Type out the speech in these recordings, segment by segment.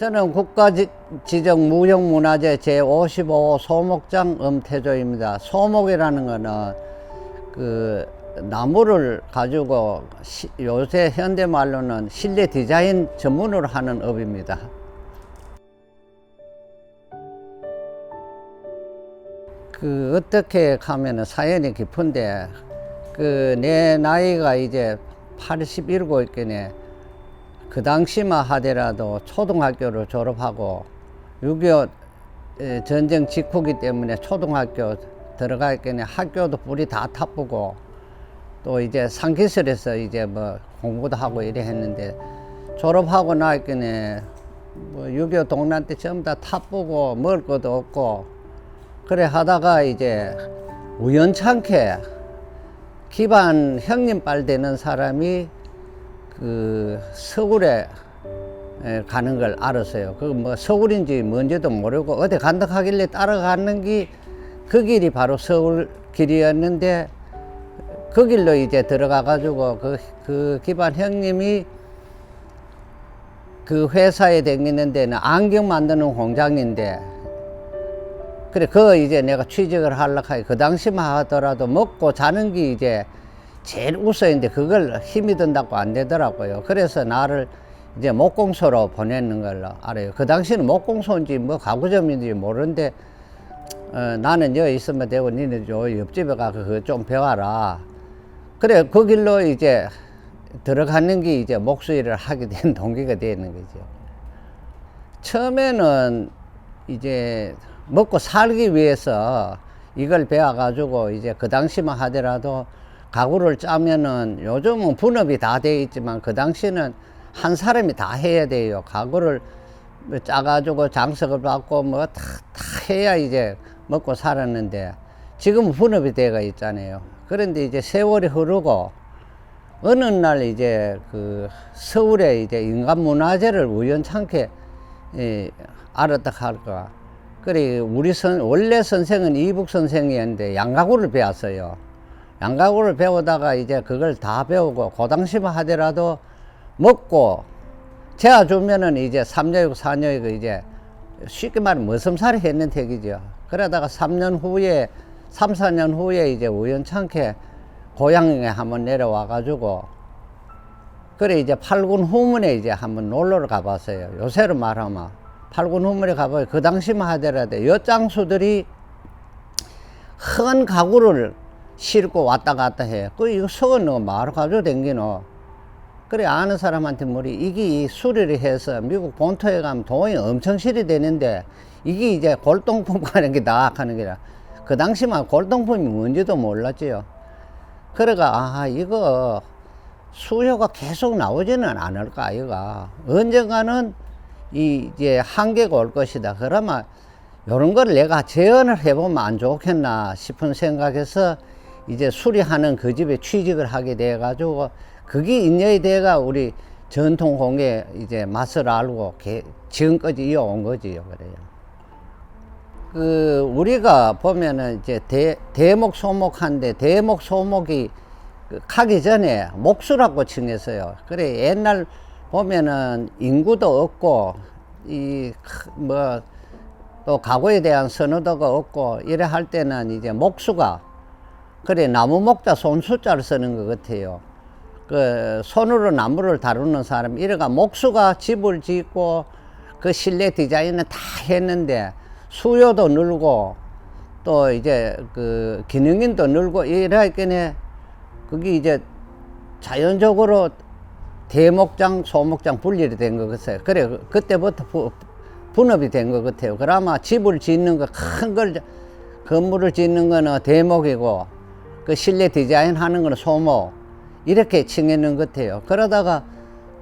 저는 국가지정 무형문화재 제55 소목장 음태조입니다. 소목이라는 거는 그 나무를 가지고 시- 요새 현대 말로는 실내 디자인 전문으로 하는 업입니다. 그 어떻게 하면은 사연이 깊은데 그 내 나이가 이제 87이겠네. 그 당시만 하더라도 초등학교를 졸업하고 6.25 에, 전쟁 직후기 때문에 초등학교 들어가 있겠네. 학교도 불이 다 타쁘고 또 이제 상기설에서 이제 뭐 공부도 하고 이래 했는데 졸업하고 나있겠네. 뭐6.25 동란 때 전부 다 타쁘고 먹을 것도 없고 그래 하다가 이제 우연찮게 기반 형님 빨 되는 사람이 그 서울에 에, 가는 걸 알았어요. 그 뭐 서울인지 뭔지도 모르고 어디 간다 하길래 따라가는 게 그 길이 바로 서울 길이었는데 그 길로 이제 들어가 가지고 그, 그 기반 형님이 그 회사에 다니는 데는 안경 만드는 공장인데 그래 그 이제 내가 취직을 하려고 하니 그 당시만 하더라도 먹고 자는 게 이제 제일 우선인데 그걸 힘이 든다고 안 되더라고요. 그래서 나를 이제 목공소로 보내는 걸로 알아요. 그 당시는 목공소인지 뭐 가구점인지 모르는데 어, 나는 여기 있으면 되고 니는 저 옆집에 가서 그거 좀 배워라. 그래 그 길로 이제 들어가는 게 이제 목수일을 하게 된 동기가 되는 거죠. 처음에는 이제 먹고 살기 위해서 이걸 배워가지고 이제 그 당시만 하더라도 가구를 짜면은 요즘은 분업이 다 돼 있지만 그 당시는 한 사람이 다 해야 돼요. 가구를 뭐 짜가지고 장석을 받고 뭐 다 다 해야 이제 먹고 살았는데 지금은 분업이 돼가 있잖아요. 그런데 이제 세월이 흐르고 어느 날 이제 그 서울에 이제 인간문화재를 우연찮게 예, 알았다 할까. 그래 우리 선 원래 선생은 이북 선생이었는데 양가구를 배웠어요. 양가구를 배우다가 이제 그걸 다 배우고 그 당시만 하더라도 먹고 재아 주면은 이제 삼년이고사년이고 이제 쉽게 말하면 머슴살이 했는 택이죠. 그러다가 삼 년 후에 삼사 년 후에 이제 우연찮게 고향에 한번 내려와 가지고 그래 이제 팔군 후문에 이제 한번 놀러를 가봤어요. 요새로 말하면 팔군 후문에 가봐요. 그 당시만 하더라도 엿장수들이 큰 가구를 싣고 왔다 갔다 해. 그 이거 석은 너 마을 가지고 댕기노. 그래 아는 사람한테 물이 이게 수리를 해서 미국 본토에 가면 돈이 엄청 실이 되는데 이게 이제 골동품 가는 게 나아 하는 게라. 그 당시만 골동품이 뭔지도 몰랐지요. 그래가 아 이거 수요가 계속 나오지는 않을까 이가 언젠가는 이 이제 한계가 올 것이다 그러면 요런 걸 내가 재현을 해보면 안 좋겠나 싶은 생각에서 이제 수리하는 그 집에 취직을 하게 돼 가지고 그게 인연이 돼가 우리 전통 공예 이제 맛을 알고 개- 지금까지 이어온 거지요 그래요. 그 우리가 보면은 이제 대, 대목 소목한데 대목 소목이 그 가기 전에 목수라고 칭했어요. 그래 옛날 보면은 인구도 없고 이 뭐또 가구에 대한 선호도가 없고 이래 할 때는 이제 목수가 그래 나무 목자 손수자를 쓰는 것 같아요. 그 손으로 나무를 다루는 사람 이래가 목수가 집을 짓고 그 실내 디자인은 다 했는데 수요도 늘고 또 이제 그 기능인도 늘고 이래했겠네 그게 이제 자연적으로 대목장 소목장 분리이 된것 같아요 그래 그- 그때부터 부, 분업이 된 것 같아요 그나마 집을 짓는 거 큰 걸 건물을 짓는 거는 대목이고 그 실내 디자인 하는 거는 소목 이렇게 칭해는 것 같아요. 그러다가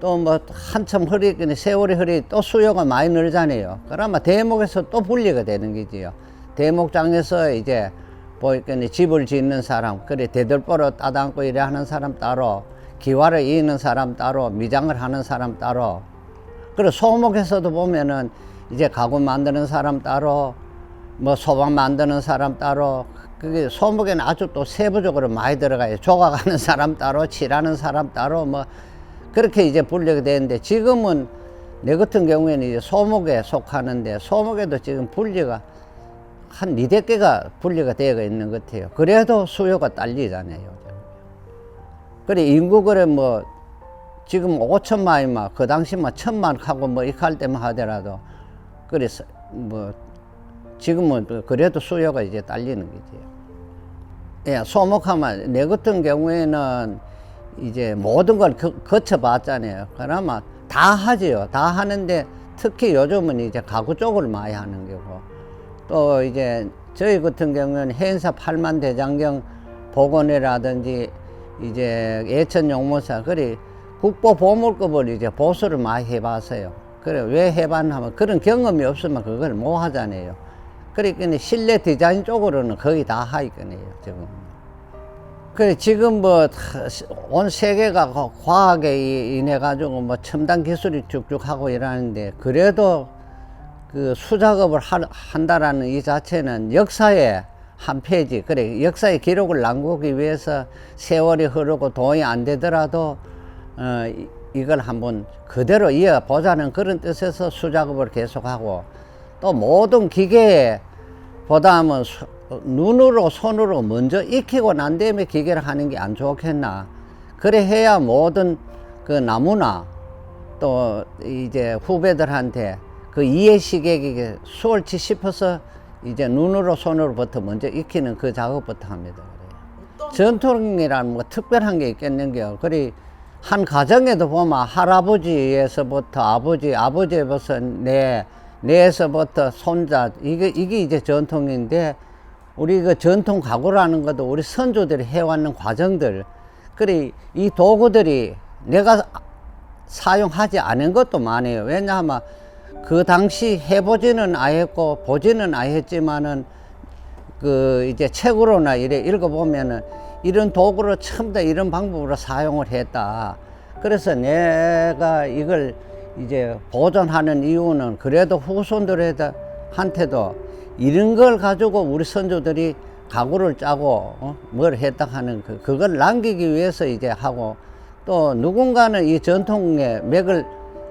또 뭐 한참 흐리 세월이 흐리 또 수요가 많이 늘잖아요. 그러면 대목에서 또 분리가 되는 거지요. 대목장에서 이제 보니까 집을 짓는 사람, 그래 대들보로 따담고 이래 하는 사람 따로, 기와를 이는 사람 따로, 미장을 하는 사람 따로. 그리고 소목에서도 보면은 이제 가구 만드는 사람 따로, 뭐 소방 만드는 사람 따로, 그게 소목에는 아주 또 세부적으로 많이 들어가요. 조각하는 사람 따로, 칠하는 사람 따로, 뭐 그렇게 이제 분류가 되는데 지금은 내 같은 경우에는 이제 소목에 속하는데 소목에도 지금 분리가 한 니대 개가 분리가 되어 있는 것 같아요. 그래도 수요가 딸리잖아요. 그래 인구 그래 뭐 지금 5천만이면 그 당시 뭐 천만 하고 뭐 이렇게 할 때만 하더라도 그래서 뭐 지금은 그래도 수요가 이제 딸리는 거지. 예, 소목하면 내 같은 경우에는 이제 모든 걸 거, 거쳐봤잖아요. 그나마 다 하지요. 다 하는데 특히 요즘은 이제 가구 쪽을 많이 하는 거고 또 이제 저희 같은 경우는 행사 8만 대장경 복원이라든지 이제 예천 용모사 그리 국보 보물급을 이제 보수를 많이 해봤어요. 그래 왜 해봤냐면 그런 경험이 없으면 그걸 못 하잖아요. 그러니까 실내 디자인 쪽으로는 거의 다 하이거든요 지금. 그래 지금 뭐 온 세계가 과- 과학에 인해 가지고 뭐 첨단 기술이 쭉쭉 하고 이러는데 그래도 그 수작업을 하, 한다라는 이 자체는 역사의 한 페이지 그래 역사의 기록을 남기기 위해서 세월이 흐르고 돈이 안 되더라도 어, 이- 이걸 한번 그대로 이어보자는 그런 뜻에서 수작업을 계속하고 또 모든 기계에 보다면 수- 눈으로 손으로 먼저 익히고 난 다음에 기계를 하는 게 안 좋겠나 그래 해야 모든 그 나무나 또 이제 후배들한테 그 이해 시객이 수월치 싶어서 이제 눈으로 손으로부터 먼저 익히는 그 작업부터 합니다. 전통이란 뭐 특별한 게 있겠는데요. 그리 한 가정에도 보면 할아버지에서부터 아버지, 아버지에서부터 내, 내에서부터 손자 이게 이게 이제 전통인데 우리 그 전통 가구라는 것도 우리 선조들이 해왔는 과정들 그리 이 도구들이 내가 사용하지 않은 것도 많아요. 왜냐하면 그 당시 해보지는 아했고 보지는 아했지만은 그 이제 책으로나 이래 읽어보면은 이런 도구를 처음 다 이런 방법으로 사용을 했다. 그래서 내가 이걸 이제 보존하는 이유는 그래도 후손들한테도 이런 걸 가지고 우리 선조들이 가구를 짜고 어? 뭘 했다 하는 그, 그걸 남기기 위해서 이제 하고 또 누군가는 이 전통의 맥을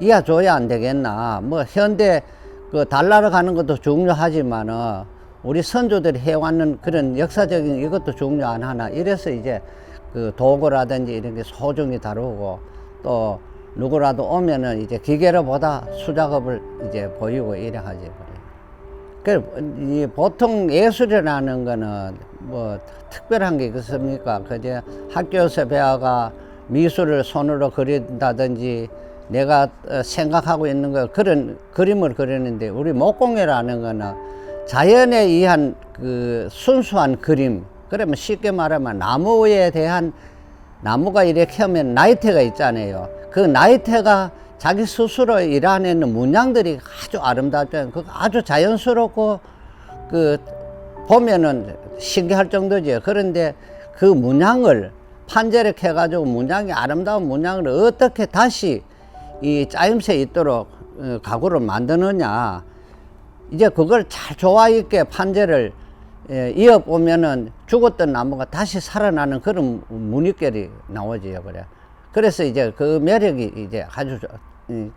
이어줘야 안 되겠나. 뭐 현대 그 달나라 가는 것도 중요하지만은 우리 선조들이 해왔는 그런 역사적인 이것도 중요 안 하나. 이래서 이제 그 도구라든지 이런 게 소중히 다루고 또 누구라도 오면은 이제 기계로 보다 수작업을 이제 보이고 이래 하지. 그래. 이 보통 예술이라는 거는 뭐 특별한 게 있습니까? 그제 학교에서 배워가 미술을 손으로 그린다든지 내가 어, 생각하고 있는 거 그런 그림을 그리는데 우리 목공예라는 거는 자연에 의한 그 순수한 그림 그러면 쉽게 말하면 나무에 대한 나무가 이렇게 하면 나이테가 있잖아요. 그 나이테가 자기 스스로 일하는 문양들이 아주 아름답잖아요. 그 아주 자연스럽고 그 보면은 신기할 정도죠. 그런데 그 문양을 판재를 해가지고 문양이 아름다운 문양을 어떻게 다시 이 짜임새 있도록 어, 가구를 만드느냐. 이제 그걸 잘 조화 있게 판재를 예, 이어 보면은 죽었던 나무가 다시 살아나는 그런 문익결이 나오지요, 그래. 그래서 이제 그 매력이 이제 아주 저- 음,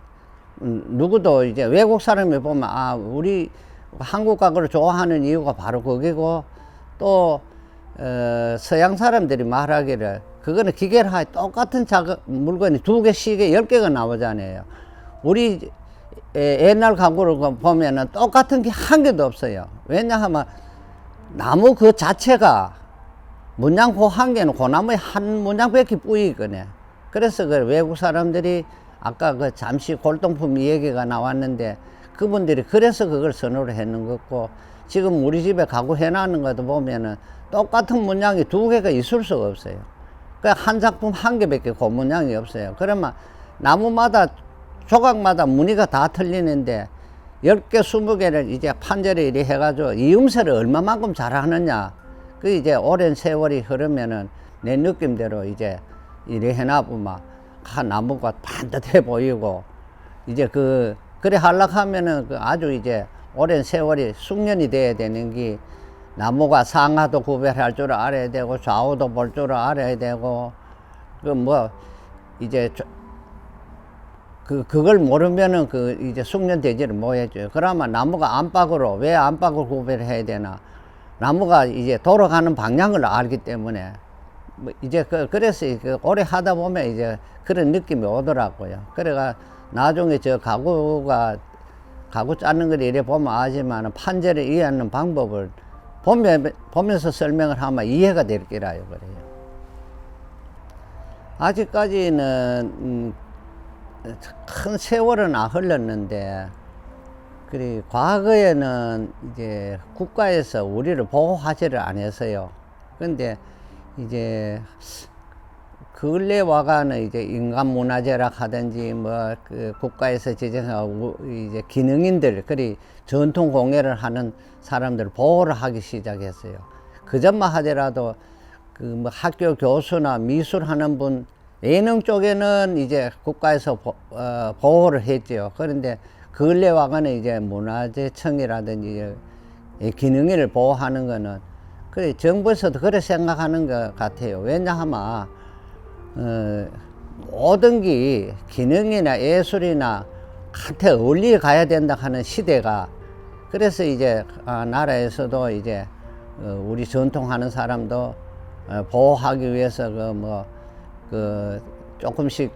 음, 누구도 이제 외국 사람이 보면 아 우리 한국 가구를 좋아하는 이유가 바로 그게고 또 어, 서양 사람들이 말하기를 그거는 기계를 하 똑같은 작업 물건이 두 개, 시 개, 열 개가 나오잖아요. 우리 에, 옛날 가구를 그 보면은 똑같은 게 한 개도 없어요. 왜냐하면 나무 그 자체가 문양 그한 개는 그 나무에 한 문양밖에 뿌이거네. 그래서 그 외국 사람들이 아까 그 잠시 골동품 얘기가 나왔는데 그분들이 그래서 그걸 선호를 했는 거고 지금 우리 집에 가구 해놨는 것도 보면은 똑같은 문양이 두 개가 있을 수가 없어요. 그러니까 한 작품 한 개밖에 그 문양이 없어요. 그러면 나무마다 조각마다 무늬가 다 틀리는데 열 개, 스무 개를 이제 판재를 이리 해가지고 이음새를 얼마만큼 잘하느냐. 그 이제 오랜 세월이 흐르면은 내 느낌대로 이제 이리 해놔보면 한 나무가 반듯해 보이고. 이제 그 그래 하락하면은 그 아주 이제 오랜 세월이 숙련이 돼야 되는 게 나무가 상하도 구별할 줄 알아야 되고 좌우도 볼 줄 알아야 되고. 그 뭐 이제 저- 그 그걸 모르면은 그 이제 숙련 대지를 못 해줘요. 그러면 나무가 안팎으로 왜 안팎을 구별을 해야 되나? 나무가 이제 돌아가는 방향을 알기 때문에 뭐 이제 그 그래서 그 오래 하다 보면 이제 그런 느낌이 오더라고요. 그래가 나중에 저 가구가 가구 짜는 걸 이래 보면 아지만 판재를 이해하는 방법을 보면 보면서 설명을 하면 이해가 될 거라요 그래요. 아직까지는 음, 큰 세월은 안 흘렀는데 그리 과거에는 이제 국가에서 우리를 보호하지를 않았어요. 근데 이제 근래 와가는 이제 인간 문화재라 하든지 뭐 그 국가에서 제정하고 이제 기능인들 그리 전통 공예를 하는 사람들 보호를 하기 시작했어요. 그 전만 하더라도 그 뭐 학교 교수나 미술 하는 분 예능 쪽에는 이제 국가에서 보, 어, 보호를 했죠. 그런데 근래 와가는 이제 문화재청이라든지 이 기능인을 보호하는 거는 그래 정부에서도 그래 생각하는 것 같아요. 왜냐하면 어, 모든 게 기능이나 예술이나 한테 어울리 가야 된다 하는 시대가 그래서 이제 아, 나라에서도 이제 어, 우리 전통하는 사람도 어, 보호하기 위해서 그뭐 그 조금씩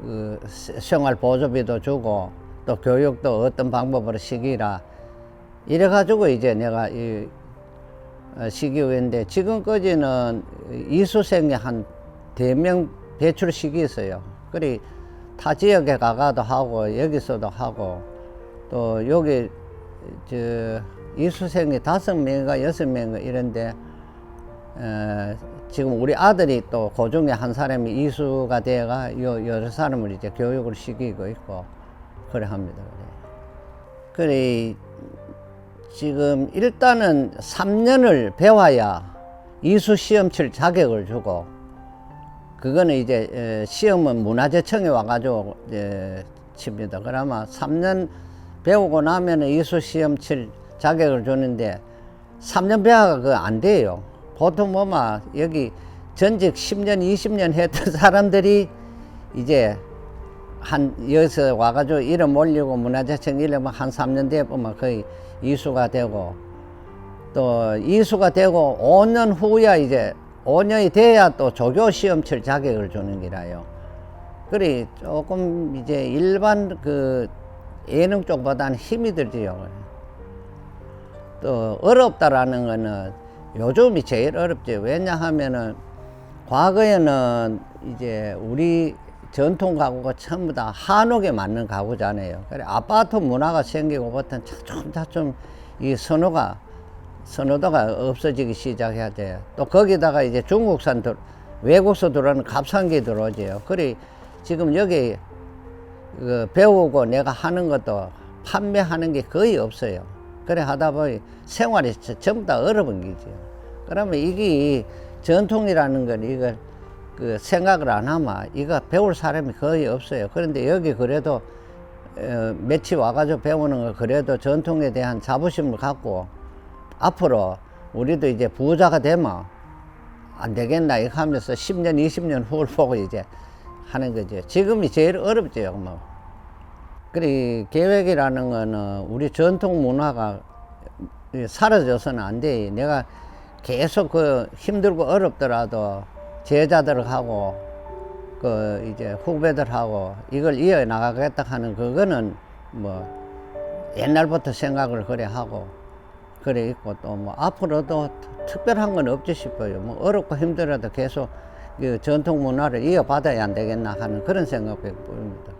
그 세- 생활 보조비도 주고 또 교육도 어떤 방법으로 시키라 이래 가지고 이제 내가 이 어, 시기후인데 지금까지는 이수생이 한 대명 배출시키었어요. 그리 타 지역에 가가도 하고 여기서도 하고 또 여기 저 이수생이 다섯 명인가 여섯 명인가 이런데 어, 지금 우리 아들이 또 그 중에 한 사람이 이수가 돼가 요 여러 사람을 이제 교육을 시키고 있고 그래 합니다. 그래. 그래 지금 일단은 3년을 배워야 이수 시험 칠 자격을 주고 그거는 이제 에, 시험은 문화재청에 와가지고 칩니다. 그러면 3년 배우고 나면은 이수 시험 칠 자격을 주는데 3년 배워가 그거 안 돼요. 보통 뭐마 여기 전직 10년, 20년 했던 사람들이 이제 한 여기서 와가지고 이름 올리고 문화재청 이름 한 3년 뒤에 보면 거의 이수가 되고 또 이수가 되고 5년 후야 이제 5년이 돼야 또 조교 시험 칠 자격을 주는 기라요. 그래 조금 이제 일반 그 예능 쪽보다는 힘이 들지요. 또 어렵다라는 거는 요즘이 제일 어렵지. 왜냐하면은 과거에는 이제 우리 전통 가구가 전부 다 한옥에 맞는 가구잖아요. 그래 아파트 문화가 생기고부터 차츰 차츰 이 선호가 선호도가 없어지기 시작해야 돼요. 또 거기다가 이제 중국산 들, 외국서 들어오는 값싼 게 들어오죠. 그래 지금 여기 그 배우고 내가 하는 것도 판매하는 게 거의 없어요. 그래 하다 보니 생활이 저- 전부 다 거죠. 그러면 이게 전통이라는 건 이걸 그 생각을 안 하면 이거 배울 사람이 거의 없어요. 그런데 여기 그래도 어, 며칠 와가지고 배우는 거 그래도 전통에 대한 자부심을 갖고 앞으로 우리도 이제 부자가 되면 안 되겠나 이거 하면서 10년, 20년 후를 보고 이제 하는 거죠. 지금이 제일 어렵죠, 뭐. 그래, 계획이라는 거는 우리 전통 문화가 사라져서는 안 돼. 내가 계속 그 힘들고 어렵더라도 제자들하고 그 이제 후배들하고 이걸 이어 나가겠다 하는 그거는 뭐 옛날부터 생각을 그래 하고 그래 있고 또 뭐 앞으로도 특별한 건 없지 싶어요. 뭐 어렵고 힘들어도 계속 그 전통 문화를 이어받아야 안 되겠나 하는 그런 생각이 보입니다.